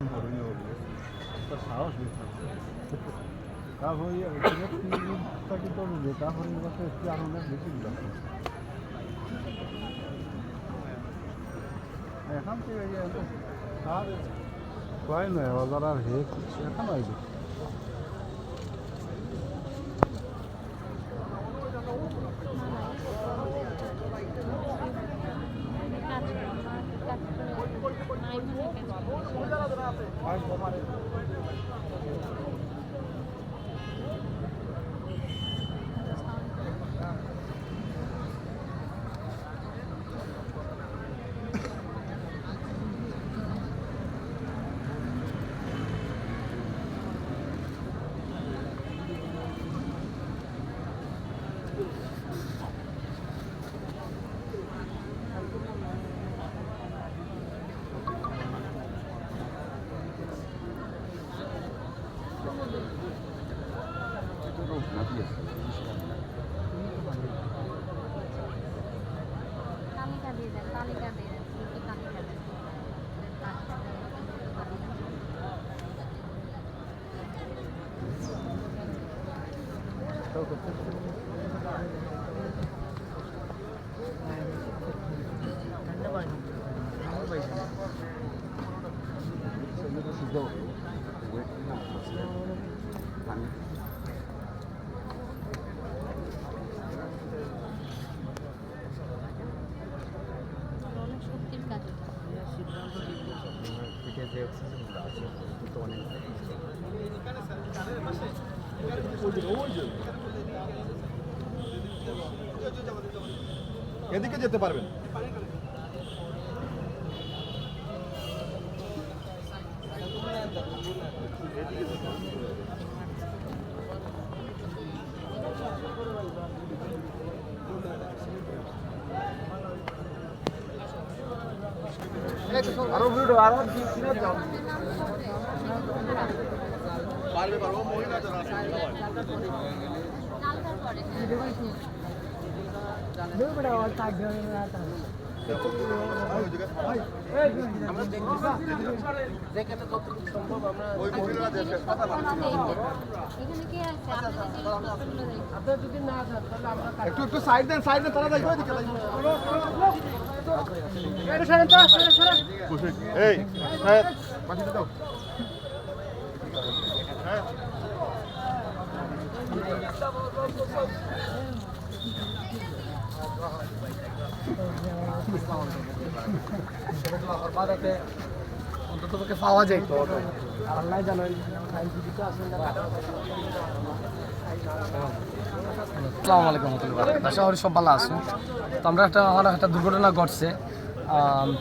এখানে থাকি তো যে তারপরে কাছে একটু আনন্দ বেশি দিলাম এখান থেকে এই এত আর কয় নয় বাজার আর হে এখন আইবে অনেক শক্তির কাজ এটা। এদিকে যেতে পারবেন। আরও ভিডিও আরও পারবে পারব মহিলা যারা আছে নালকার পরে ওই মহিলারা দেশে কথা বলে। ওনাদের এখানে কে আছে আপনাদের জিনিসপত্রগুলো দেখুন। একটু একটু সাইড দেন সাইড দেন তারা দেখবে এদিকে দেখবে। এই হ্যাঁ পাঠিয়ে দাও হ্যাঁ অন্তত পক্ষে পাওয়া যায় তো আল্লাহ আসসালামু আলাইকুম আশা করি সব ভালো আছো তো আমরা একটা আমার একটা দুর্ঘটনা ঘটছে।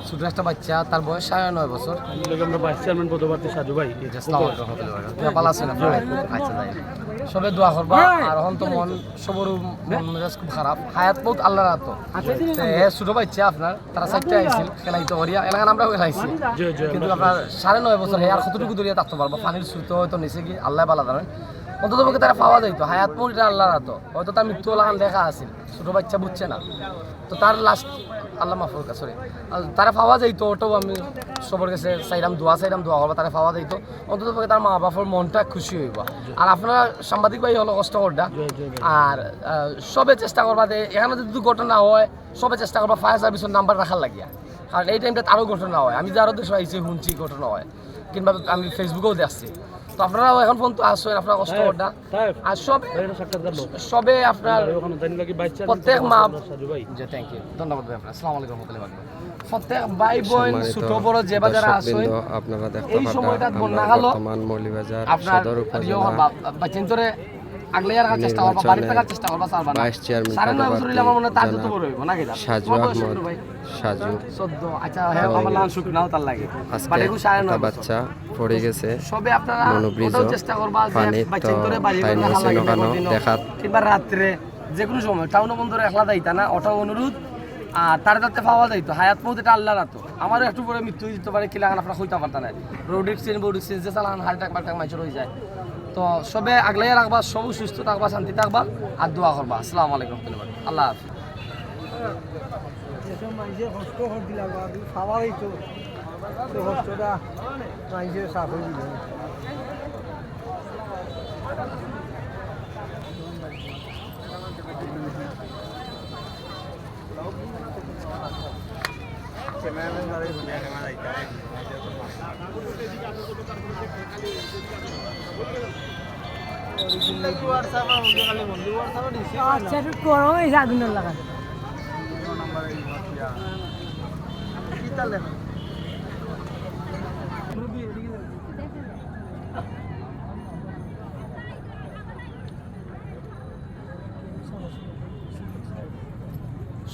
ছোট একটা বাচ্চা তার বয়স সাড়ে নয় বছর। আমরা ভাইস চেয়ারম্যান পদপ্রার্থী সাজু ভাই আসসালামু আলাইকুম রহমতুল্লাহ তুমি ভালো আছো আচ্ছা যাই সবে দোয়া করবা আর এখন তো মন সবর মন মেজাজ খুব খারাপ। হায়াত বহুত আল্লাহর হাত ছোট বাচ্চা আপনার তারা চারটে আইছিল খেলাইতে করিয়া এলাকান আমরা খেলাইছি। কিন্তু আপনার সাড়ে নয় বছর হে আর কতটুকু দূরিয়া থাকতে পারব? পানির হয়তো নিচে কি আল্লাহ বালা জানেন। অন্তত পক্ষে তারা পাওয়া যাইতো হায়াত মোর এটা আল্লাহর হাত হয়তো তার মৃত্যু লাগান দেখা আছিল। ছোট বাচ্চা বুঝছে না। তো তার লাস্ট আল্লাহ মাফুর সরি তারা পাওয়া যাইতো ওটাও আমি সবার কাছে চাইলাম দোয়া চাইলাম দোয়া করব তারা পাওয়া যাইতো। অন্তত পক্ষে তার মা বাবার মনটা খুশি হইব। আর আপনারা সাংবাদিক ভাই হলো কষ্ট করডা আর সবে চেষ্টা করবা যে এখানে যদি ঘটনা হয় সবে চেষ্টা করবা ফায়ার সার্ভিসের নাম্বার রাখার লাগিয়া। কারণ এই টাইমটা আরও ঘটনা হয়। আমি যে আরও দেশে আইছি শুনছি ঘটনা হয়। কিংবা আমি ফেসবুকেও দেখছি। তো আপনারাও এখন পর্যন্ত আসছেন আপনারা কষ্ট আর সব সবে আপনার প্রত্যেক মা যে থ্যাংক ইউ ধন্যবাদ ভাই আপনার। আসসালামু আলাইকুম। প্রত্যেক ভাই বোন ছোট বড় যে বাজার আসেন আপনারা দেখতে এই সময়টা বন্যা গেল। আপনার সদর উপজেলা বাচ্চেন তোরে আগলে আর চেষ্টা করবা বাড়ি থাকার চেষ্টা করবা সারবা না ভাইস চেয়ারম্যান সাড়ে নয় বছর হইলে আমার মনে তার যত বড় হইব নাকি সাজু আহমদ সাজু। চোদ্দ আচ্ছা হ্যাঁ আমার নাম শুক নাও তার লাগে। বাড়ি সাড়ে নয় একটা বাচ্চা পড়ে গেছে সবে আপনারা ওটাও চেষ্টা করবা যে বাড়ি কিংবা রাত্রে কোনো সময় টাউন বন্ধুরা একলা যাইতা না ওটাও অনুরোধ। আর তার তাতে পাওয়া যাইতো হায়াত মত এটা আল্লাহ রাতো আমারও একটু পরে মৃত্যু যেতে পারে কিলা আপনারা হইতে পারতা না। রোড এক্সিডেন্ট বোর্ড এক্সিডেন্ট যে চালান হার্ট অ্যাটাক মাইচর হয়ে যায়। তো সবে আগলাই রাখবা, সব সুস্থ থাকবা, শান্তি থাকবা আর দোয়া করবা। আসসালামু আলাইকুম আল্লাহ হাফিজ। আগুনের লাগা।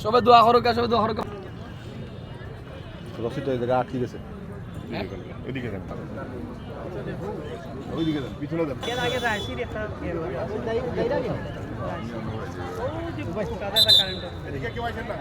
সবে দোয়া করুক সবে দোয়া করুক রসিদ আটকে গেছে। এদিকে যান। ওইদিকে দেন পিছনে দেন এদিকে কেউ আসেন না